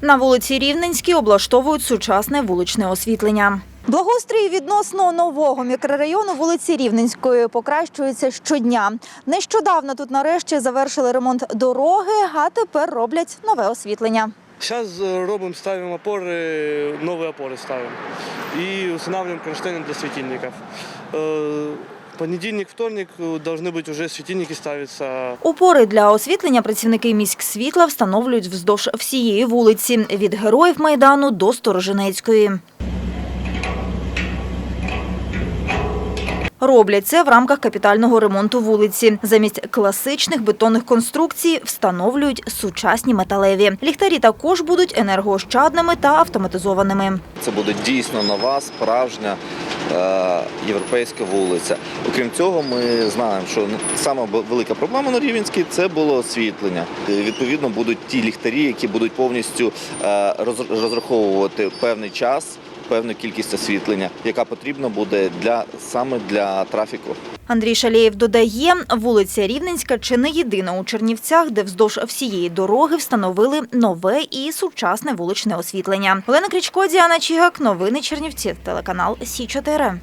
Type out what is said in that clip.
На вулиці Рівненській облаштовують сучасне вуличне освітлення. Благоустрій відносно нового мікрорайону вулиці Рівненської покращується щодня. Нещодавно тут нарешті завершили ремонт дороги, а тепер роблять нове освітлення. Сейчас э, робим, ставим опоры, новые опоры ставим. И устанавливаем кронштейны для светильников. Э, Понедельник, вторник э, должны быть уже светильники ставиться. Опори для освітлення працівники міськсвітла встановлюють вздовж всієї вулиці від героїв майдану до Сторожинецької. Роблять це в рамках капітального ремонту вулиці. Замість класичних бетонних конструкцій встановлюють сучасні металеві. Ліхтарі також будуть енергоощадними та автоматизованими. Це буде дійсно нова, справжня е, європейська вулиця. Окрім цього, ми знаємо, що саме велика проблема на Рівенській це було освітлення. Відповідно, будуть ті ліхтарі, які будуть повністю е, розраховувати певний час, певну кількість освітлення, яка потрібна буде для саме для трафіку. Андрій Шалєєв додає, вулиця Рівненська чи не єдина у Чернівцях, де вздовж всієї дороги встановили нове і сучасне вуличне освітлення. Олена Крічко, Діана Чігак, новини Чернівці, телеканал Сі 4